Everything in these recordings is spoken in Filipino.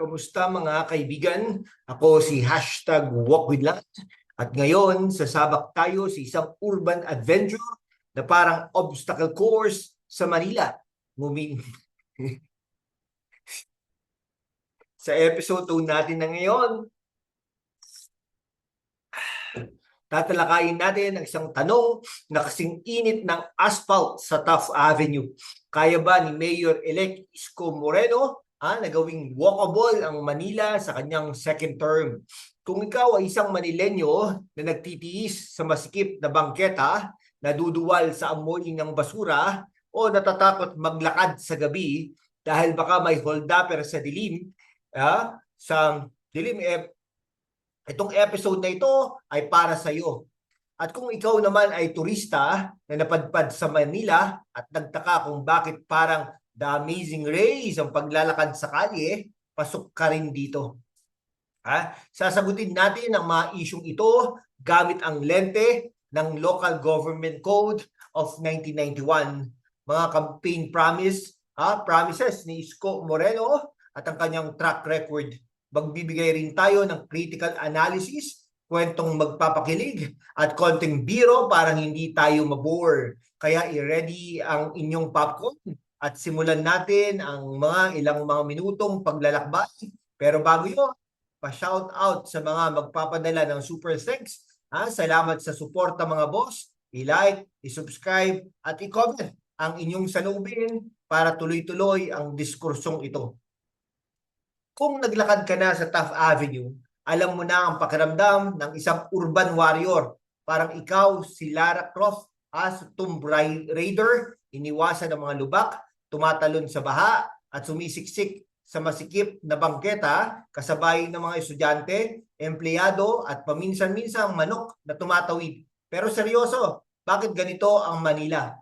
Kamusta mga kaibigan? Ako si hashtag Walk with Land. At ngayon, sasabak tayo sa isang urban adventure na parang obstacle course sa Manila. Nguming... sa episode 2 natin na ngayon, tatalakayin natin ang isang tanong na kasing init ng asphalt sa Taft Avenue. Kaya ba ni Mayor-elect Isko Moreno ah, na gawing walkable ang Manila sa kanyang second term? Kung ikaw ay isang Manilenyo na nagtitiis sa masikip na bangketa, naduduwal sa amoy ng basura, o natatakot maglakad sa gabi dahil baka may holdupper sa dilim, ah, sa dilim eh, Itong episode na ito ay para sa iyo. At kung ikaw naman ay turista na napadpad sa Manila at nagtaka kung bakit parang the amazing race ang paglalakad sa kalye, pasok ka rin dito. Ha? Sasagutin natin ang mga isyong ito gamit ang lente ng Local Government Code of 1991, mga campaign promise, ha? promises ni Isko Moreno at ang kanyang track record magbibigay rin tayo ng critical analysis, kwentong magpapakilig, at konting biro para hindi tayo mabore. Kaya i-ready ang inyong popcorn at simulan natin ang mga ilang mga minutong paglalakbay. Pero bago yun, pa-shout out sa mga magpapadala ng super thanks. Ha? Salamat sa suporta mga boss. I-like, i-subscribe, at i-comment ang inyong salubin para tuloy-tuloy ang diskursong ito kung naglakad ka na sa Taft Avenue, alam mo na ang pakiramdam ng isang urban warrior. Parang ikaw si Lara Croft as Tomb Raider, iniwasan ng mga lubak, tumatalon sa baha at sumisiksik sa masikip na bangketa kasabay ng mga estudyante, empleyado at paminsan-minsang manok na tumatawid. Pero seryoso, bakit ganito ang Manila?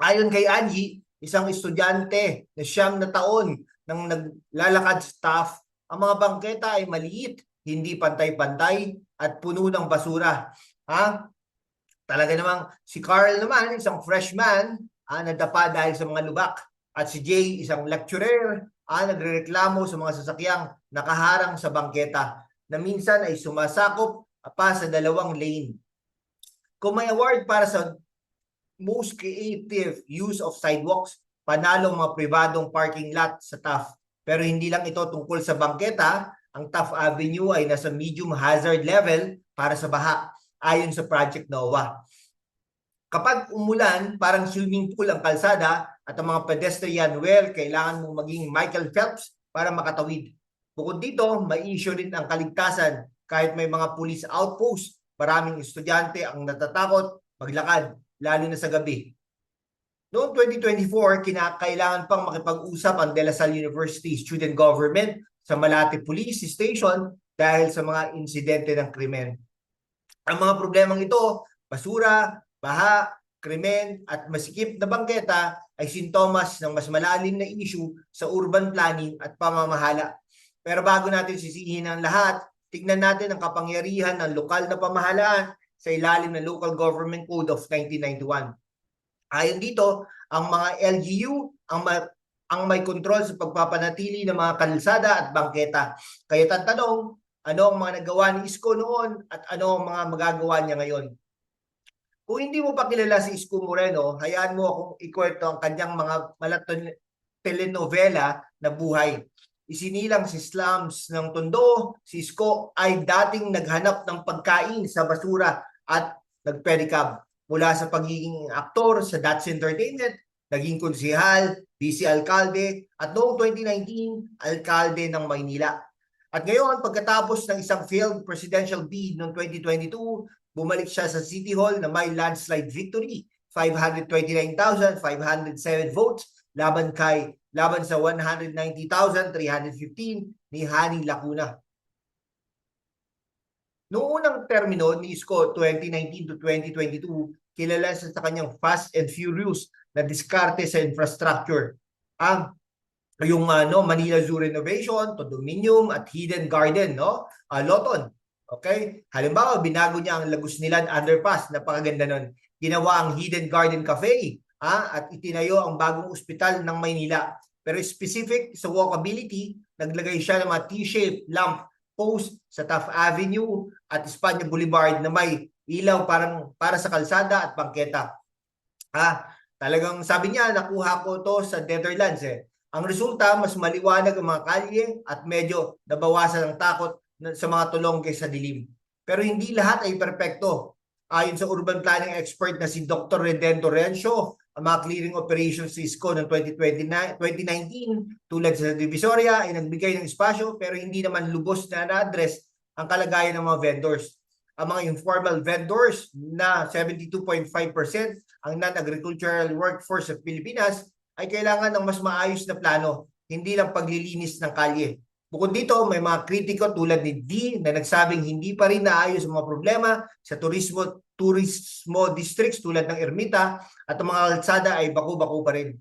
Ayon kay Angie, isang estudyante na siyam na taon ng naglalakad staff, ang mga bangketa ay maliit, hindi pantay-pantay at puno ng basura. Ha? Talaga namang si Carl naman, isang freshman, ah, nadapa dahil sa mga lubak. At si Jay, isang lecturer, ah, nagrereklamo sa mga sasakyang nakaharang sa bangketa na minsan ay sumasakop pa sa dalawang lane. Kung may award para sa most creative use of sidewalks, panalo mga pribadong parking lot sa TAF. Pero hindi lang ito tungkol sa bangketa, ang TAF Avenue ay nasa medium hazard level para sa baha ayon sa Project NOAA. Kapag umulan, parang swimming pool ang kalsada at ang mga pedestrian well, kailangan mong maging Michael Phelps para makatawid. Bukod dito, may issue rin ang kaligtasan kahit may mga police outpost. Maraming estudyante ang natatakot maglakad, lalo na sa gabi. Noong 2024, kinakailangan pang makipag-usap ang De La Salle University Student Government sa Malate Police Station dahil sa mga insidente ng krimen. Ang mga problemang ito, basura, baha, krimen at masikip na bangketa ay sintomas ng mas malalim na issue sa urban planning at pamamahala. Pero bago natin sisihin ang lahat, tignan natin ang kapangyarihan ng lokal na pamahalaan sa ilalim ng Local Government Code of 1991. Ayon dito, ang mga LGU ang ma- ang may kontrol sa pagpapanatili ng mga kalsada at bangketa. Kaya tatanong, ano ang mga nagawa ni Isko noon at ano ang mga magagawa niya ngayon? Kung hindi mo pa kilala si Isko Moreno, hayaan mo akong ikwento ang kanyang mga malaton telenovela na buhay. Isinilang si slums ng Tondo, si Isko ay dating naghanap ng pagkain sa basura at nagpedicab mula sa pagiging aktor sa Dats Entertainment, naging konsihal, vice alkalde, at noong 2019, alkalde ng Maynila. At ngayon, pagkatapos ng isang failed presidential bid noong 2022, bumalik siya sa City Hall na may landslide victory, 529,507 votes laban kay laban sa 190,315 ni Hani Lacuna. Noong unang termino ni Isko 2019 to 2022, kilala sa, sa kanyang fast and furious na diskarte sa infrastructure. Ang yung ano Manila Zoo renovation, condominium at hidden garden, no? Uh, Loton. Okay? Halimbawa, binago niya ang Lagos Nilad underpass, napakaganda nun. Ginawa ang Hidden Garden Cafe, ah, at itinayo ang bagong ospital ng Maynila. Pero specific sa walkability, naglagay siya ng mga T-shaped lamp post sa Taft Avenue at Espanya Boulevard na may ilaw parang para sa kalsada at bangketa. Ah, talagang sabi niya, nakuha ko to sa Netherlands eh. Ang resulta, mas maliwanag ang mga kalye at medyo nabawasan ang takot sa mga tulong kaysa dilim. Pero hindi lahat ay perpekto. Ayon sa urban planning expert na si Dr. Redento Rencio, ang mga clearing operations sa ISCO noong 2029, 2019 tulad sa Divisoria ay nagbigay ng espasyo pero hindi naman lubos na na-address ang kalagayan ng mga vendors. Ang mga informal vendors na 72.5% ang non-agricultural workforce sa Pilipinas ay kailangan ng mas maayos na plano, hindi lang paglilinis ng kalye. Bukod dito, may mga kritiko tulad ni D na nagsabing hindi pa rin naayos ang mga problema sa turismo turismo districts tulad ng Ermita at ang mga kalsada ay baku-baku pa rin.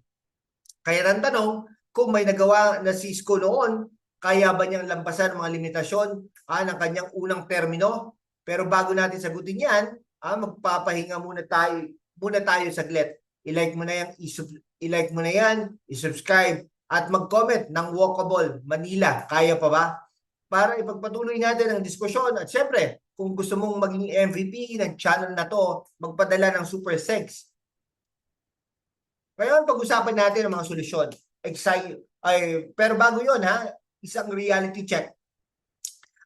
Kaya ang tanong, kung may nagawa na si Isko noon, kaya ba niyang lampasan mga limitasyon ah, ng kanyang unang termino? Pero bago natin sagutin yan, ah, magpapahinga muna tayo, muna tayo saglit. I-like mo na yan, i-like mo na yan, i-subscribe, at mag-comment ng Walkable Manila. Kaya pa ba? Para ipagpatuloy natin ang diskusyon. At syempre, kung gusto mong maging MVP ng channel na to, magpadala ng Super Sex. Ngayon, pag-usapan natin ang mga solusyon. Excite, ay, pero bago yon ha, isang reality check.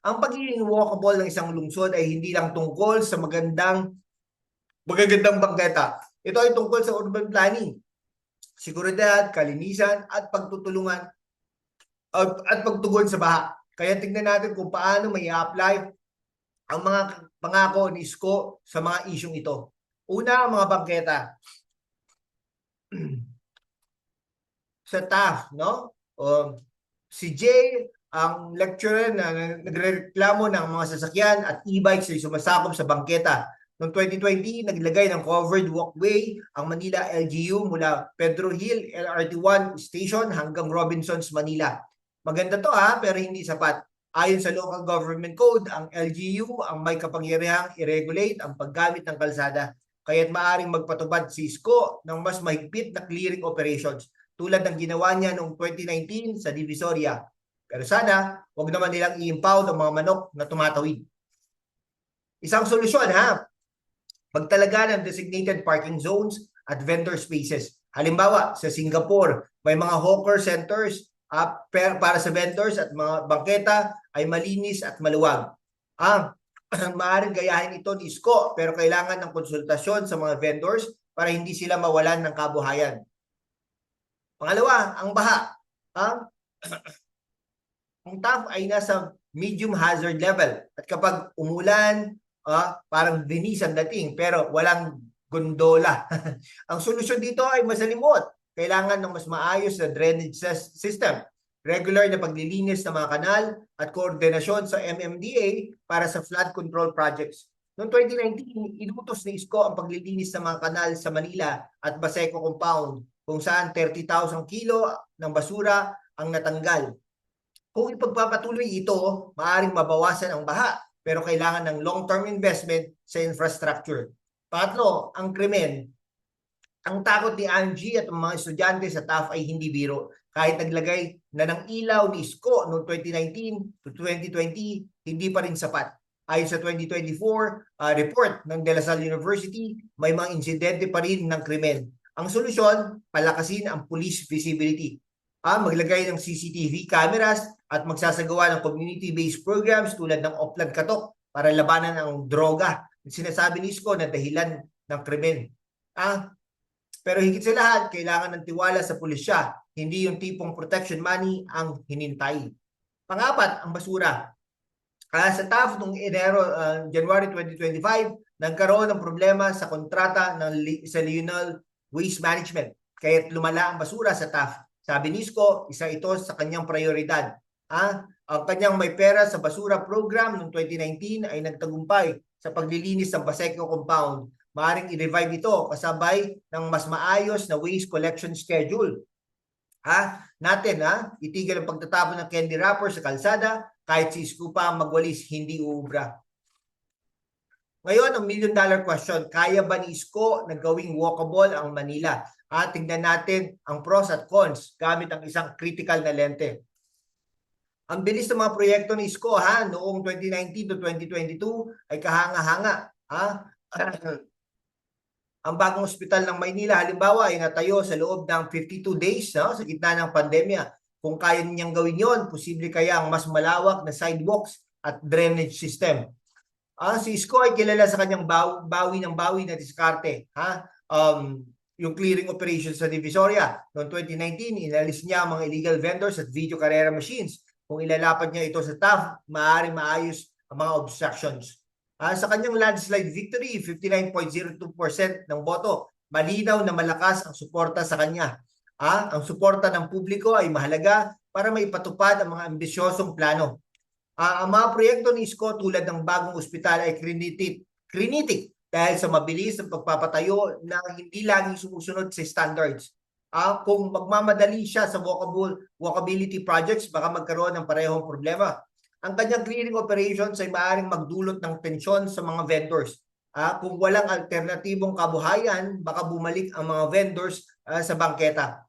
Ang pagiging walkable ng isang lungsod ay hindi lang tungkol sa magandang magagandang bangketa. Ito ay tungkol sa urban planning, seguridad, kalinisan, at pagtutulungan at, pagtugon sa baha. Kaya tingnan natin kung paano may apply ang mga pangako ni Isko sa mga isyong ito. Una, ang mga bangketa. sa TAF, no? O, si Jay, ang lecturer na nagreklamo ng mga sasakyan at e-bikes ay sumasakop sa bangketa. Noong 2020, naglagay ng covered walkway ang Manila LGU mula Pedro Hill LRT1 station hanggang Robinsons, Manila. Maganda to ha, pero hindi sapat. Ayon sa local government code, ang LGU ang may kapangyarihang i-regulate ang paggamit ng kalsada. Kaya't maaring magpatubad si ISCO ng mas mahigpit na clearing operations tulad ng ginawa niya noong 2019 sa Divisoria. Pero sana, wag naman nilang i-impound ang mga manok na tumatawid. Isang solusyon ha, magtalaga ng designated parking zones at vendor spaces. Halimbawa, sa Singapore, may mga hawker centers uh, para sa vendors at mga bangketa ay malinis at maluwag. Ah, maaaring gayahin ito ni ISCO pero kailangan ng konsultasyon sa mga vendors para hindi sila mawalan ng kabuhayan. Pangalawa, ang baha. Ah, ang TAF ay nasa medium hazard level. At kapag umulan, ah, parang binis ang dating pero walang gondola. ang solusyon dito ay masalimot. Kailangan ng mas maayos na drainage sys- system, regular na paglilinis ng mga kanal at koordinasyon sa MMDA para sa flood control projects. Noong 2019, inutos ni ISCO ang paglilinis ng mga kanal sa Manila at Baseco Compound kung saan 30,000 kilo ng basura ang natanggal. Kung ipagpapatuloy ito, maaaring mabawasan ang baha pero kailangan ng long-term investment sa infrastructure. Pangatlo, ang krimen. Ang takot ni Angie at mga estudyante sa TAF ay hindi biro. Kahit naglagay na ng ilaw ni ISCO noong 2019 to 2020, hindi pa rin sapat. Ayon sa 2024 uh, report ng De La Salle University, may mga insidente pa rin ng krimen. Ang solusyon, palakasin ang police visibility. Ah, maglagay ng CCTV cameras at magsasagawa ng community-based programs tulad ng Oplan Katok para labanan ang droga. Sinasabi ni Isko na dahilan ng krimen. Ah, pero higit sa lahat, kailangan ng tiwala sa pulisya, hindi yung tipong protection money ang hinintay. Pangapat, ang basura. Ah, sa TAF noong Enero, uh, January 2025, nagkaroon ng problema sa kontrata ng sa Lionel Waste Management. Kaya lumala ang basura sa TAF. Sabi ni Isko, isa ito sa kanyang prioridad. Ah, ang kanyang may pera sa basura program noong 2019 ay nagtagumpay sa paglilinis ng Baseco compound. Maaring i-revive ito kasabay ng mas maayos na waste collection schedule. Ha? Natin, ha? Itigil ang pagtatapon ng candy wrapper sa kalsada kahit si Isko pa magwalis, hindi uubra. Ngayon, ang million dollar question, kaya ba ni Isko na gawing walkable ang Manila? At tingnan natin ang pros at cons gamit ang isang critical na lente. Ang bilis ng mga proyekto ni Isko ha, noong 2019 to 2022 ay kahanga-hanga. Ha? Ang bagong ospital ng Maynila halimbawa ay natayo sa loob ng 52 days no, sa gitna ng pandemya. Kung kaya niyang gawin yon, posible kaya ang mas malawak na sidewalks at drainage system. Ah, si Isko ay kilala sa kanyang baw- bawi ng bawi na diskarte. Ha? Um, yung clearing operations sa Divisoria. Noong 2019, inalis niya ang mga illegal vendors at video carrera machines. Kung ilalapad niya ito sa TAF, maaaring maayos ang mga obstructions. Ah, sa kanyang landslide victory, 59.02% ng boto. Malinaw na malakas ang suporta sa kanya. Ah, ang suporta ng publiko ay mahalaga para maipatupad ang mga ambisyosong plano. Ah, ang mga proyekto ni Isko tulad ng bagong ospital ay krinitik, krinitik dahil sa mabilis ng pagpapatayo na hindi laging sumusunod sa standards. Ah, kung magmamadali siya sa walkable, walkability projects, baka magkaroon ng parehong problema. Ang kanyang clearing operations ay maaaring magdulot ng tensyon sa mga vendors. Ah, kung walang alternatibong kabuhayan, baka bumalik ang mga vendors ah, sa bangketa.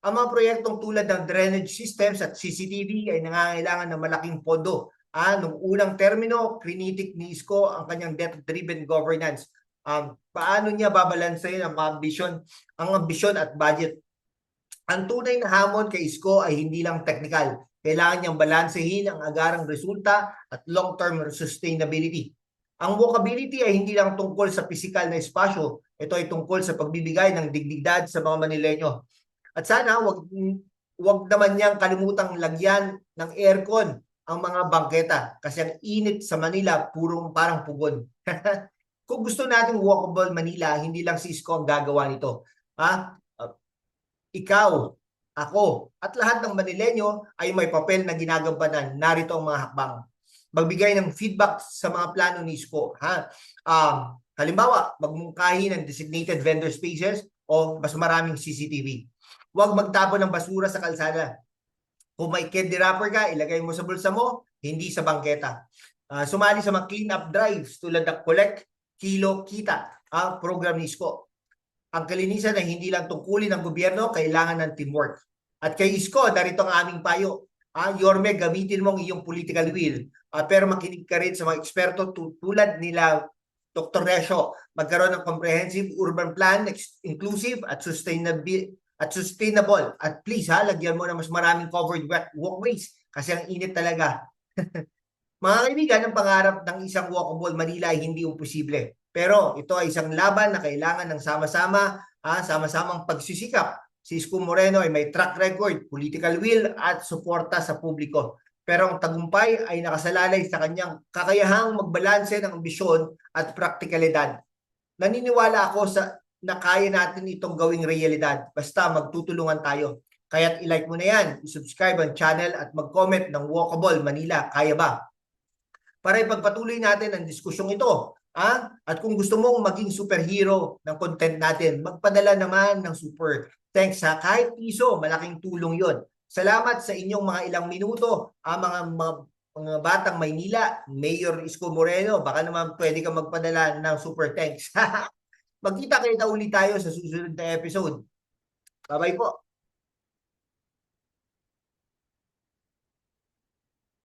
Ang mga proyektong tulad ng drainage systems at CCTV ay nangangailangan ng malaking pondo. Ah, nung unang termino, krinitik ni Isko ang kanyang debt-driven governance. Um, paano niya babalansayin ang ambisyon, ang ambisyon at budget? Ang tunay na hamon kay Isko ay hindi lang technical. Kailangan niyang balansehin ang agarang resulta at long-term sustainability. Ang walkability ay hindi lang tungkol sa pisikal na espasyo. Ito ay tungkol sa pagbibigay ng dignidad sa mga Manileño. At sana wag wag naman niyang kalimutang lagyan ng aircon ang mga bangketa kasi ang init sa Manila purong parang pugon. Kung gusto nating walkable Manila, hindi lang si Isko ang gagawa nito. Ha? Uh, ikaw, ako, at lahat ng Manileño ay may papel na ginagampanan. Narito ang mga hakbang. Magbigay ng feedback sa mga plano ni Isko. Ha? Um, halimbawa, magmungkahi ng designated vendor spaces o mas maraming CCTV. Huwag magtapon ng basura sa kalsada. Kung may candy wrapper ka, ilagay mo sa bulsa mo, hindi sa bangketa. Uh, sumali sa mga clean-up drives tulad ng Collect, Kilo, Kita, ang program ni Isko. Ang kalinisan ay hindi lang tungkulin ng gobyerno, kailangan ng teamwork. At kay Isko, narito ang aming payo. Ah, Yorme, gamitin mo ang iyong political will. Ah, pero makinig ka rin sa mga eksperto tulad nila Dr. Resho, magkaroon ng comprehensive urban plan, inclusive at sustainable at sustainable. At please ha, lagyan mo na mas maraming covered walkways kasi ang init talaga. Mga kaibigan, ang pangarap ng isang walkable Manila ay hindi imposible. Pero ito ay isang laban na kailangan ng sama-sama, ah, sama-samang pagsisikap. Si Isko Moreno ay may track record, political will at suporta sa publiko. Pero ang tagumpay ay nakasalalay sa kanyang kakayahang magbalanse ng ambisyon at praktikalidad. Naniniwala ako sa na kaya natin itong gawing realidad. Basta magtutulungan tayo. Kaya't ilike mo na yan, isubscribe ang channel at mag-comment ng Walkable Manila. Kaya ba? Para ipagpatuloy natin ang diskusyong ito. Ah? At kung gusto mong maging superhero ng content natin, magpadala naman ng super thanks ha. Kahit piso, malaking tulong yon. Salamat sa inyong mga ilang minuto, ah, mga, mga, mga batang Maynila, Mayor Isko Moreno, baka naman pwede ka magpadala ng super thanks. Magkita kita ulit tayo sa susunod na episode. Bye-bye po.